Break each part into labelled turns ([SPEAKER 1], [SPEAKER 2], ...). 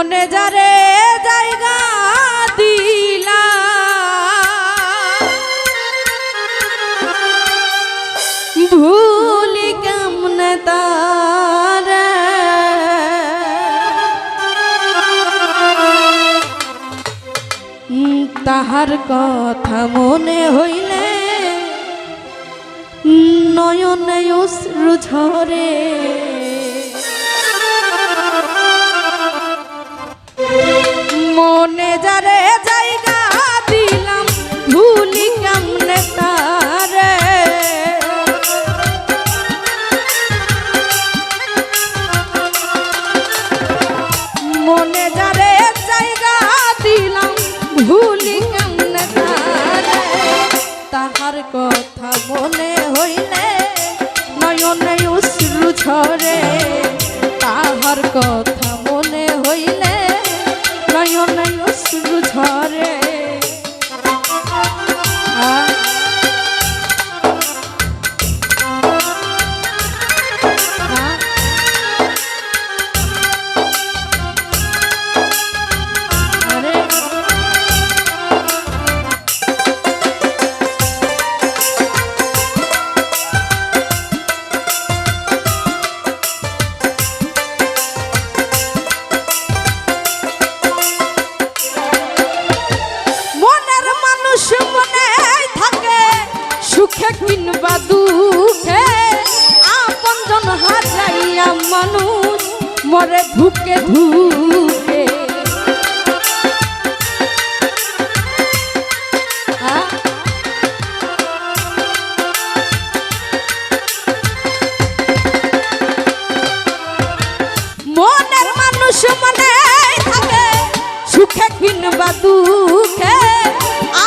[SPEAKER 1] মনে যারে জায়গা দিলা। ভুলি কেমনে তারে? তাহার কথা মনে হইলে নয়নে ঝরে। মনে যারে জায়গা দিলাম, ভুলি কেমনে তারে? মনে যারে জায়গা দিলাম, ভুলি কেমনে তারে? তাহার কথা মনে হইলে নয়নে অশ্রু ঝরে, তাহার কথা ধুকে ধুকে। মনের মানুষ মনে থাকে, সুখে কিংবা দুঃখে।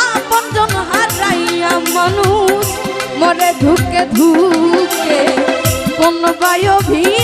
[SPEAKER 1] আপন জন হারাইয়া মানুষ, মরে ধুকে ধুকে। কোন বায়ু মানে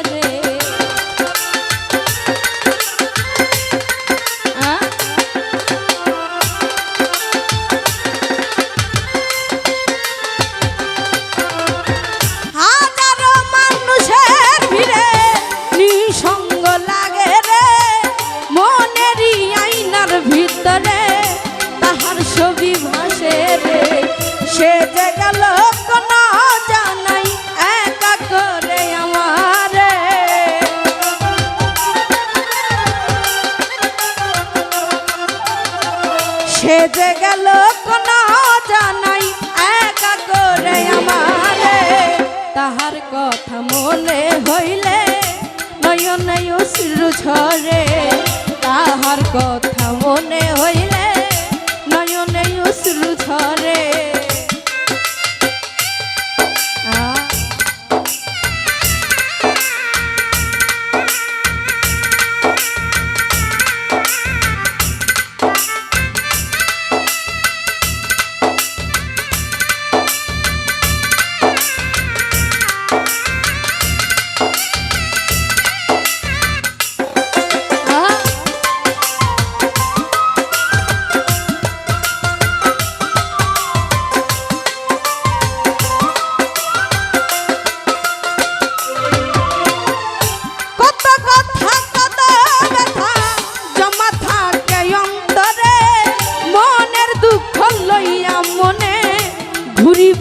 [SPEAKER 1] ছবি ভাসে রে। সে যে গেল কোন জানাই, একা করে আমারে। সে যে গেল কোন জানাই, একা করে আমারে। তাহার কথা মনে হইলে নয়ন অশ্রু ঝরে। তাহার কথা মনে হইলে অশ্রু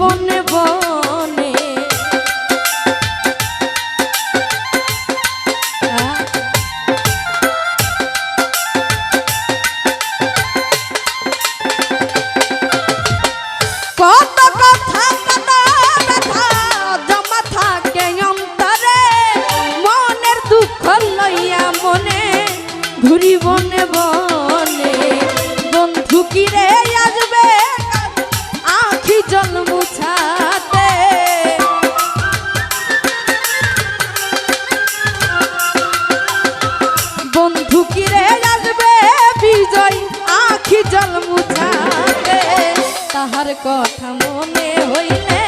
[SPEAKER 1] আপন বনে। কত কথা কথা জমা থাকে অন্তরে, মনের দুঃখ লইয়া মনে ঘুরি বন্ধু কিরে আজ তাহার কথা মনে হইলে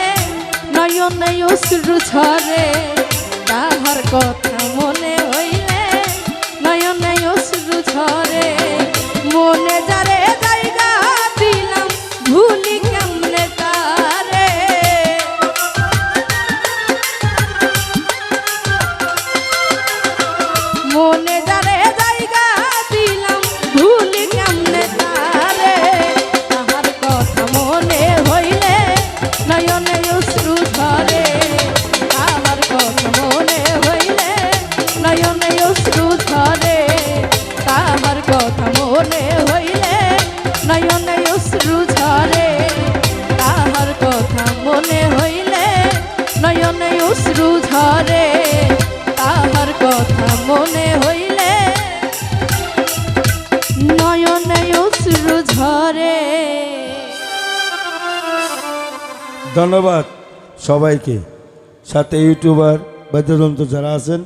[SPEAKER 1] নয়নে অশ্রু ঝরে তাহার কথা নয়নে অশ্রু ঝরে। তাহার কথা মনে হইলে নয়নে অশ্রু ঝরে। তাহার কথা মনে হইলে নয়নে অশ্রু ঝরে।
[SPEAKER 2] ধন্যবাদ সবাইকে। সাথে ইউটিউবার বাদ্যযন্ত্র যারা আছেন